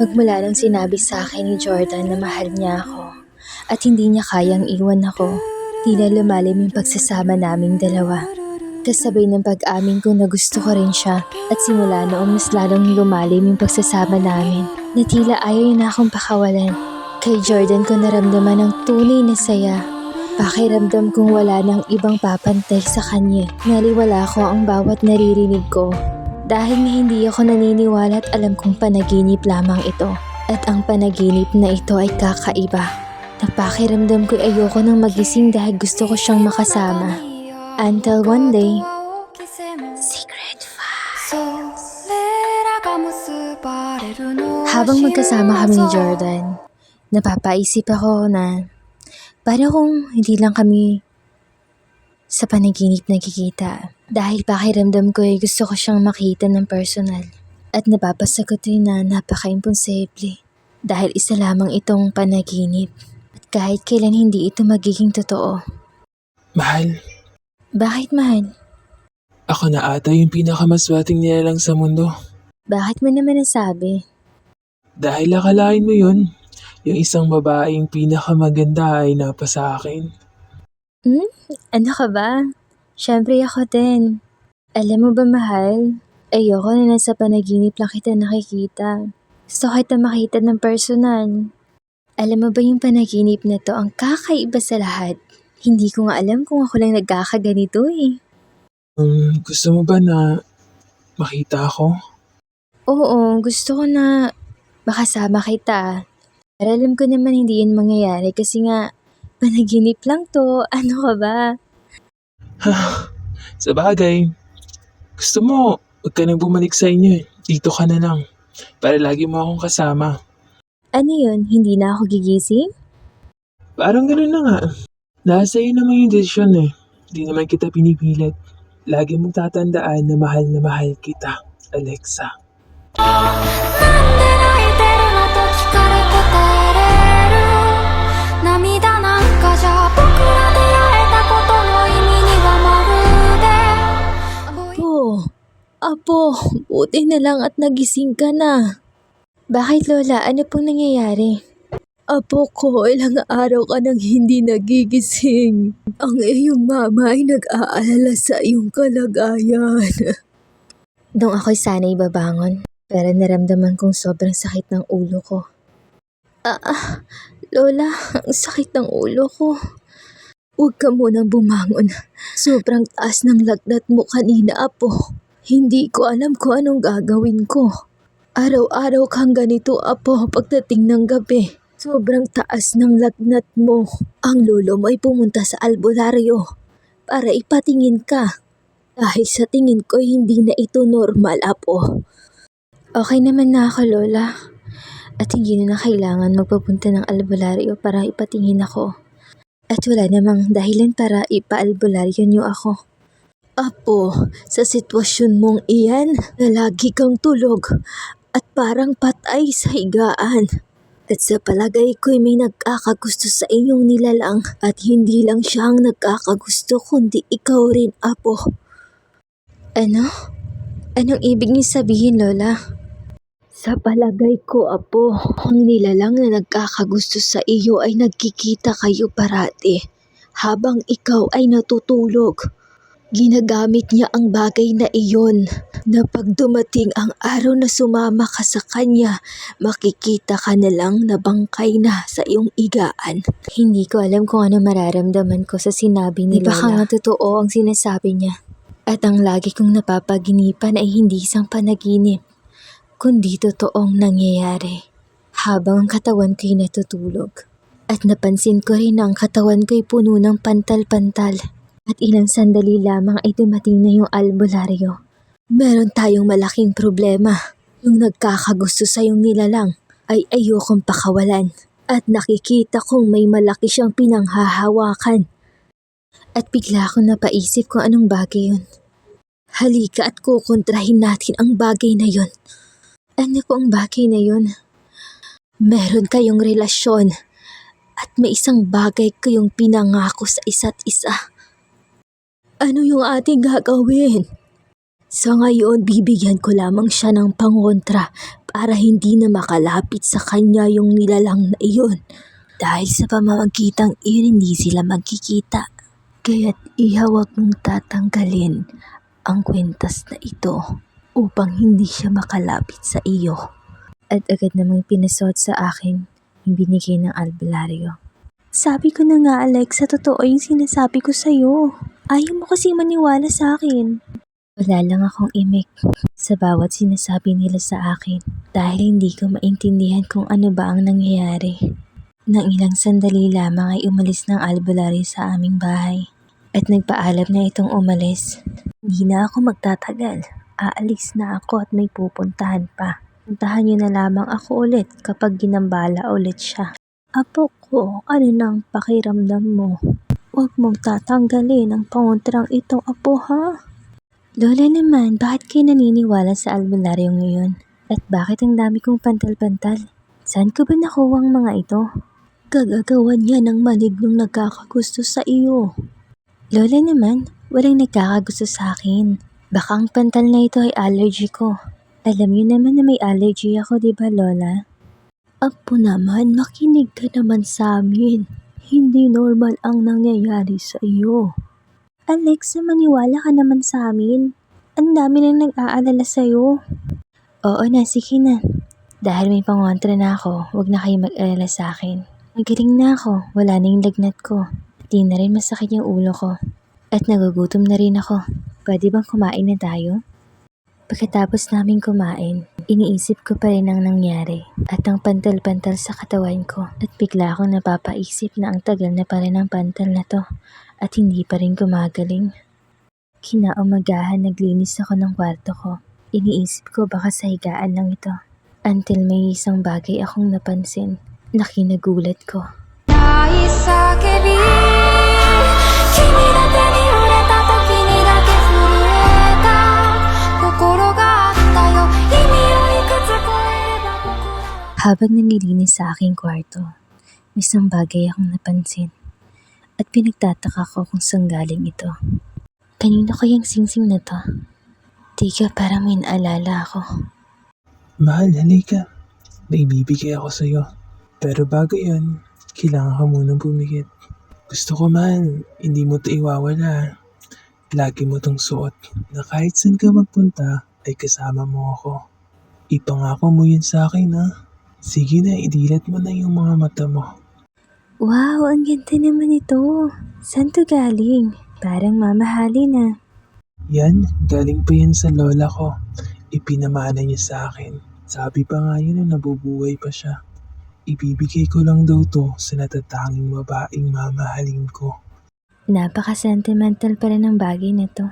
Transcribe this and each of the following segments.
Magmula nang sinabi sa akin ni Jordan na mahal niya ako at hindi niya kayang iwan ako, tila lumalim yung pagsasama naming dalawa. Kasabay ng pag-amin ko na gusto ko rin siya at simula noon mas lalong lumalim yung pagsasama namin na tila ayaw na akong pakawalan. Kay Jordan ko naramdaman ang tunay na saya. Pakiramdam kong wala nang ibang papantay sa kanya. Naliwala ko ang bawat naririnig ko dahil nga hindi ako naniniwala at alam kong panaginip lamang ito. At ang panaginip na ito ay kakaiba. Napakiramdam ko ayoko nang magising dahil gusto ko siyang makasama. Until one day, Secret Habang magkasama kami ni Jordan, napapaisip ako na para kung hindi lang kami sa panaginip nagkikita. Dahil pakiramdam ko ay gusto ko siyang makita ng personal. At napapasagot rin na napaka-imposible. Dahil isa lamang itong panaginip. At kahit kailan hindi ito magiging totoo. Mahal, Bakit mahal? ako na ata yung pinakamaswating nilalang sa mundo. Bakit mo naman nasabi? Dahil akalain mo yun, yung isang babaeng pinakamaganda ay napa sa akin. Ano ka ba? Siyempre ako din. Alam mo ba mahal? Ayoko na nasa panaginip lang kita nakikita. Gusto kita makita ng personal. Alam mo ba yung panaginip na to ang kakaiba sa lahat? Hindi ko nga alam kung ako lang nagkakaganito eh. Um, gusto mo ba na makita ako? Oo, gusto ko na makasama kita. Pero alam ko naman hindi yun mangyayari kasi nga panaginip lang to. Ano ka ba? Sa bagay, gusto mo, huwag ka nang bumalik sa inyo. eh. Dito ka na lang. Para lagi mo akong kasama. Ano yun? Hindi na ako gigising? Parang ganun na nga. Nasa iyo naman yung desisyon eh. Hindi naman kita pinipilit. Lagi mong tatandaan na mahal na mahal kita, Alexa. Apo, buti na lang at nagising ka na. Bakit Lola? Ano pong nangyayari? Apo ko, ilang araw ka nang hindi nagigising. Ang iyong mama ay nag-aalala sa iyong kalagayan. Nung ako'y sana'y babangon, pero naramdaman kong sobrang sakit ng ulo ko. Ah, ah, Lola, ang sakit ng ulo ko. Huwag ka munang bumangon. Sobrang taas ng lagnat mo kanina, Apo. Hindi ko alam kung anong gagawin ko. Araw-araw kang ganito, Apo, pagdating ng gabi. Sobrang taas ng lagnat mo. Ang lolo mo ay pumunta sa albularyo para ipatingin ka. Dahil sa tingin ko hindi na ito normal, Apo. Okay naman na ako, Lola. At hindi na na kailangan magpapunta ng albularyo para ipatingin ako. At wala namang dahilan para ipaalbularyo niyo ako. Apo, sa sitwasyon mong iyan, na lagi kang tulog at parang patay sa higaan. At sa palagay ko'y may nagkakagusto sa inyong nilalang at hindi lang siya ang nagkakagusto kundi ikaw rin, Apo. Ano? Anong ibig niyo sabihin, Lola? Sa palagay ko, Apo, ang nilalang na nagkakagusto sa iyo ay nagkikita kayo parati habang ikaw ay natutulog. Ginagamit niya ang bagay na iyon na pag dumating ang araw na sumama ka sa kanya, makikita ka na lang na bangkay na sa iyong igaan. Hindi ko alam kung ano mararamdaman ko sa sinabi ni Lola. Baka nga totoo ang sinasabi niya. At ang lagi kong napapaginipan ay hindi isang panaginip, kundi totoong nangyayari. Habang ang katawan ko'y natutulog. At napansin ko rin na ang katawan ko'y puno ng pantal-pantal. At ilang sandali lamang ay dumating na yung albularyo. Meron tayong malaking problema. Yung nagkakagusto sa yung nilalang ay ayokong pakawalan. At nakikita kong may malaki siyang pinanghahawakan. At bigla akong napaisip kung anong bagay yun. Halika at kukontrahin natin ang bagay na yun. Ano po ang bagay na yun? Meron kayong relasyon at may isang bagay kayong pinangako sa isa't isa. Ano yung ating gagawin? Sa ngayon, bibigyan ko lamang siya ng pangontra para hindi na makalapit sa kanya yung nilalang na iyon. Dahil sa pamamagkitang iyon, hindi sila magkikita. Kaya't ihawag mong tatanggalin ang kwentas na ito upang hindi siya makalapit sa iyo. At agad namang pinasuot sa akin yung binigay ng albularyo. Sabi ko na nga Alex, sa totoo yung sinasabi ko sa'yo. Ayaw mo kasi maniwala sa akin. Wala lang akong imik sa bawat sinasabi nila sa akin dahil hindi ko maintindihan kung ano ba ang nangyayari. Nang ilang sandali lamang ay umalis ng albularyo sa aming bahay at nagpaalam na itong umalis. Hindi na ako magtatagal. Aalis na ako at may pupuntahan pa. Puntahan niyo na lamang ako ulit kapag ginambala ulit siya. Apo ko, ano nang pakiramdam mo? Huwag mong tatanggalin ang pangontrang ito, apo ha? Lola naman, bakit kayo naniniwala sa albularyo ngayon? At bakit ang dami kong pantal-pantal? Saan ko ba nakuha ang mga ito? Gagagawan niya ng malignong nagkakagusto sa iyo. Lola naman, walang nagkakagusto sa akin. Baka ang pantal na ito ay allergy ko. Alam niyo naman na may allergy ako, di ba Lola? Apo naman, makinig ka naman sa amin. Hindi normal ang nangyayari sa iyo. Alex, maniwala ka naman sa amin. Ang dami nang nag-aalala sa'yo. Oo na, sige na. Dahil may pangontra na ako, huwag na kayo mag-alala sa akin. Magaling na ako, wala na yung lagnat ko. Di na rin masakit yung ulo ko. At nagugutom na rin ako. Pwede bang kumain na tayo? Pagkatapos namin kumain, Iniisip ko pa rin ang nangyari at ang pantal-pantal sa katawan ko at bigla akong napapaisip na ang tagal na pa rin ang pantal na to at hindi pa rin gumagaling. Kinaumagahan naglinis ako ng kwarto ko. Iniisip ko baka sa higaan lang ito. Until may isang bagay akong napansin na kinagulat ko. Dahil sa kibi, Habang nangilinis sa aking kwarto, may isang bagay akong napansin at pinagtataka ko kung saan galing ito. Kanino kayang singsing na to? Teka, parang may naalala ako. Mahal, halika. May bibigay ako sa'yo. Pero bago yun, kailangan ka munang pumikit. Gusto ko man, hindi mo ito iwawala. Lagi mo itong suot na kahit saan ka magpunta ay kasama mo ako. Ipangako mo yun sa akin ha. Sige na, idilat mo na yung mga mata mo. Wow, ang ganda naman ito. Saan to galing? Parang mamahali na. Yan, galing pa yan sa lola ko. Ipinamana niya sa akin. Sabi pa nga yun na nabubuhay pa siya. Ibibigay ko lang daw to sa natatanging babaeng mamahalin ko. Napaka-sentimental pa rin ang bagay na to.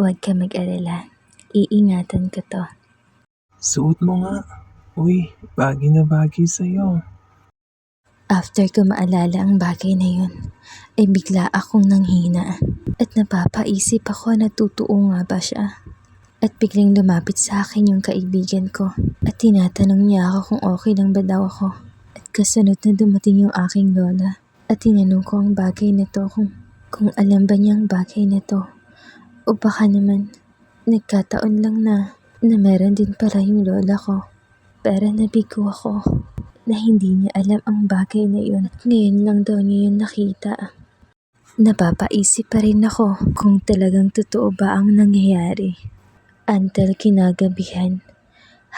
Huwag ka mag-alala. Iingatan ko to. Suot mo nga. Uy, bagay na bagay sa'yo. After ko maalala ang bagay na yun, ay bigla akong nanghina at napapaisip ako na totoo nga ba siya. At biglang lumapit sa akin yung kaibigan ko at tinatanong niya ako kung okay lang ba daw ako. At kasunod na dumating yung aking lola at tinanong ko ang bagay na to kung, kung alam ba niya ang bagay na to. O baka naman, nagkataon lang na, na meron din pala yung lola ko. Pero nabigo ako na hindi niya alam ang bagay na yun at ngayon lang daw niya yun nakita. Napapaisip pa rin ako kung talagang totoo ba ang nangyayari. Until kinagabihan,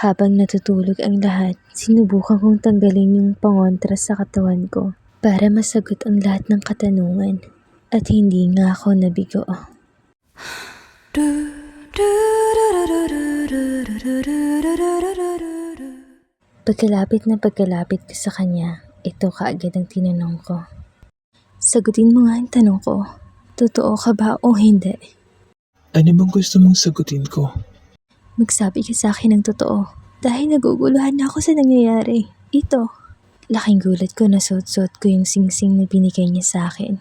habang natutulog ang lahat, sinubukan kong tanggalin yung pangontra sa katawan ko para masagot ang lahat ng katanungan at hindi nga ako nabigo. Pagkalapit na pagkalapit ko sa kanya, ito kaagad ang tinanong ko. Sagutin mo nga ang tanong ko. Totoo ka ba o hindi? Ano bang gusto mong sagutin ko? Magsabi ka sa akin ng totoo. Dahil naguguluhan na ako sa nangyayari. Ito. Laking gulat ko na suot-suot ko yung singsing na binigay niya sa akin.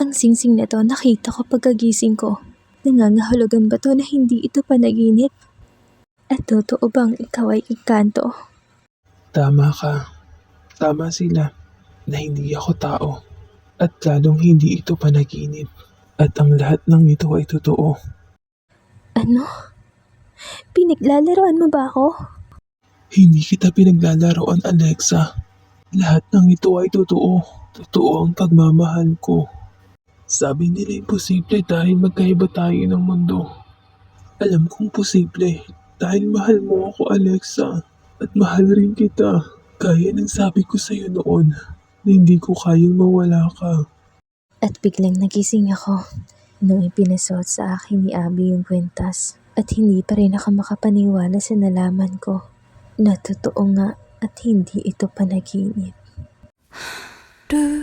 Ang singsing na to nakita ko pagkagising ko. Nangangahulugan ba to na hindi ito panaginip? At totoo bang ikaw ay ikanto? Tama ka. Tama sila na hindi ako tao. At lalong hindi ito panaginip. At ang lahat ng ito ay totoo. Ano? Pinaglalaroan mo ba ako? Hindi kita pinaglalaroan, Alexa. Lahat ng ito ay totoo. Totoo ang pagmamahal ko. Sabi nila imposible dahil magkaiba tayo ng mundo. Alam kong posible dahil mahal mo ako, Alexa. At mahal rin kita. Kaya ng sabi ko sa'yo noon na hindi ko kayang mawala ka. At biglang nagising ako nung ipinasot sa akin ni Abby yung kwentas at hindi pa rin ako makapaniwala sa nalaman ko na totoo nga at hindi ito panaginip. Do